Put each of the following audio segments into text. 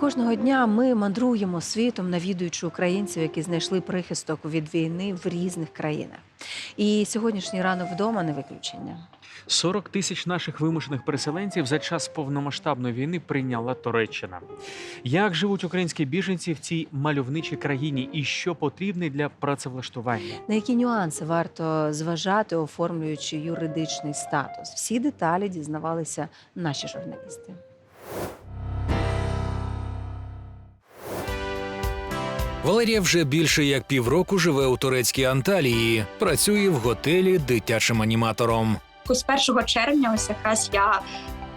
Кожного дня ми мандруємо світом, навідуючи українців, які знайшли прихисток від війни в різних країнах. І сьогоднішній ранок вдома не виключення. 40 тисяч наших вимушених переселенців за час повномасштабної війни прийняла Туреччина. Як живуть українські біженці в цій мальовничій країні і що потрібне для працевлаштування? На які нюанси варто зважати, оформлюючи юридичний статус? Всі деталі дізнавалися наші журналісти. Валерія вже більше як півроку живе у турецькій Анталії, працює в готелі дитячим аніматором. з 1 червня, ось якраз я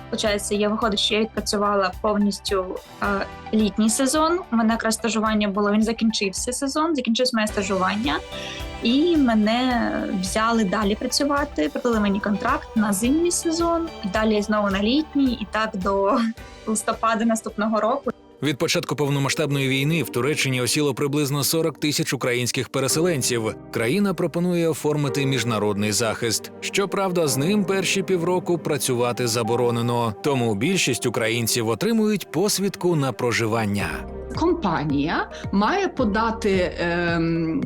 Получається, я виходить, що я відпрацювала повністю е, літній сезон. У мене якраз стажування було. Він закінчився сезон, закінчився моє стажування, і мене взяли далі працювати. Продали мені контракт на зимній сезон, і далі знову на літній, і так до листопада наступного року. Від початку повномасштабної війни в Туреччині осіло приблизно 40 тисяч українських переселенців. Країна пропонує оформити міжнародний захист. Щоправда, з ним перші півроку працювати заборонено. Тому більшість українців отримують посвідку на проживання. Компанія має подати ем,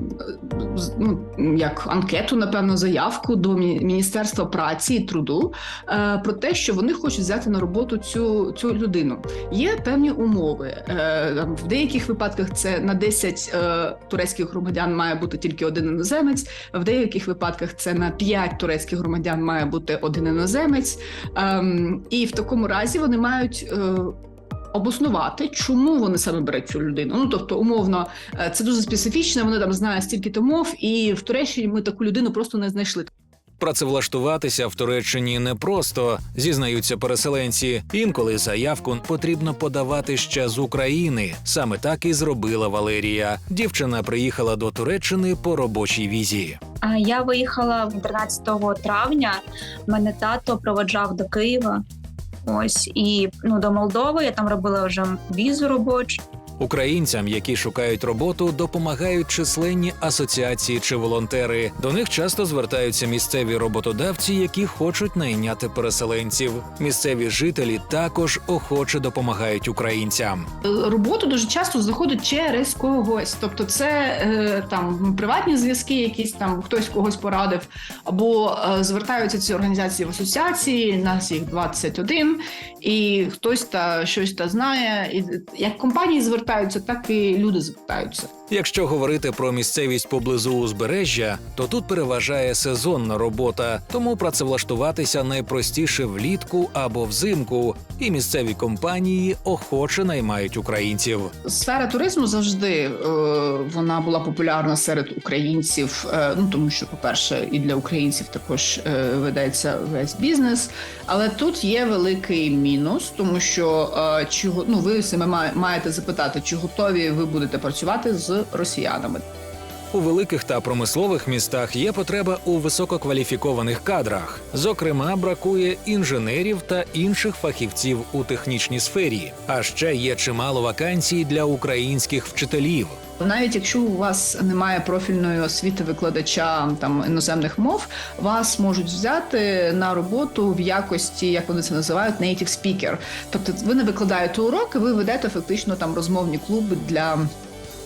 ну, як анкету, напевно, заявку до Міністерства праці і труду е, про те, що вони хочуть взяти на роботу цю, цю людину. Є певні умови. Е, в деяких випадках це на 10 е, турецьких громадян має бути тільки один іноземець. В деяких випадках це на 5 турецьких громадян має бути один іноземець. Ем, і в такому разі вони мають. Обоснувати, чому вони саме беруть цю людину. Ну тобто, умовно, е, це дуже специфічно. Вони там знають стільки то мов, і в Туреччині ми таку людину просто не знайшли. Працевлаштуватися в Туреччині непросто, зізнаються переселенці. Інколи заявку потрібно подавати ще з України. Саме так і зробила Валерія. Дівчина приїхала до Туреччини по робочій візі. А я виїхала 13 травня. Мене тато проводжав до Києва. Ось і ну до Молдови. Я там робила вже візу робочу. Українцям, які шукають роботу, допомагають численні асоціації чи волонтери. До них часто звертаються місцеві роботодавці, які хочуть найняти переселенців. Місцеві жителі також охоче допомагають українцям. Роботу дуже часто знаходять через когось. Тобто, це е, там приватні зв'язки, якісь там хтось когось порадив, або е, звертаються ці організації в асоціації. Нас їх 21, і хтось та щось та знає. І як компанії звертаються, так і люди звертаються. Якщо говорити про місцевість поблизу узбережжя, то тут переважає сезонна робота, тому працевлаштуватися найпростіше влітку або взимку, і місцеві компанії охоче наймають українців. Сфера туризму завжди е, вона була популярна серед українців. Е, ну тому що, по-перше, і для українців також е, ведеться весь бізнес. Але тут є великий мінус, тому що е, чи го- ну, ви має- маєте запитати, чи готові ви будете працювати з росіянами. У великих та промислових містах є потреба у висококваліфікованих кадрах. Зокрема, бракує інженерів та інших фахівців у технічній сфері. А ще є чимало вакансій для українських вчителів. Навіть якщо у вас немає профільної освіти викладача там іноземних мов, вас можуть взяти на роботу в якості, як вони це називають, native speaker. Тобто, ви не викладаєте уроки, ви ведете фактично там розмовні клуби для.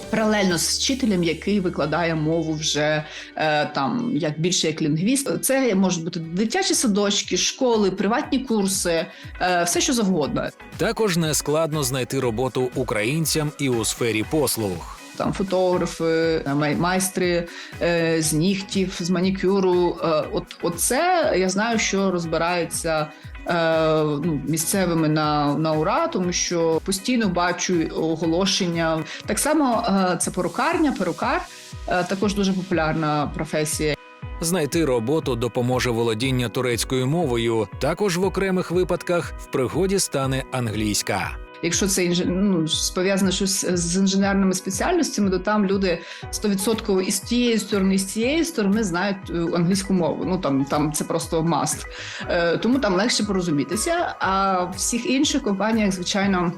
Паралельно з вчителем, який викладає мову вже е, там як більше як лінгвіст. Це можуть бути дитячі садочки, школи, приватні курси, е, все що завгодно. Також не складно знайти роботу українцям і у сфері послуг. Там фотографи, май- майстри е, з нігтів, з манікюру. Е, от, оце я знаю, що розбирається. е, Ну, місцевими на, на ура, тому що постійно бачу оголошення. Так само е, це перукарня, перукар е, також дуже популярна професія. Знайти роботу допоможе володіння турецькою мовою. Також в окремих випадках в пригоді стане англійська. Якщо це інж... ну, пов'язано щось з інженерними спеціальностями, то там люди 100% і з тієї сторони, і з цієї сторони знають е, англійську мову. Ну там, там це просто маст. Е, тому там легше порозумітися. А в всіх інших компаніях, звичайно.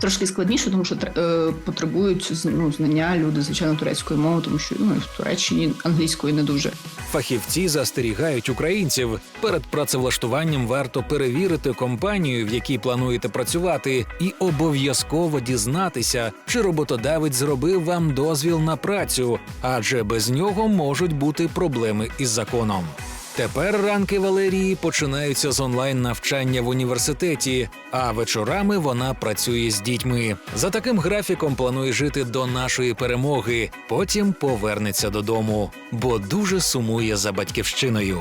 Трошки складніше, тому що е, потребують ну, знання люди, звичайно, турецької мови, тому що ну, в Туреччині англійської не дуже. Фахівці застерігають українців перед працевлаштуванням варто перевірити компанію, в якій плануєте працювати, і обов'язково дізнатися, чи роботодавець зробив вам дозвіл на працю, адже без нього можуть бути проблеми із законом. Тепер ранки Валерії починаються з онлайн навчання в університеті, а вечорами вона працює з дітьми. За таким графіком планує жити до нашої перемоги. Потім повернеться додому, бо дуже сумує за батьківщиною.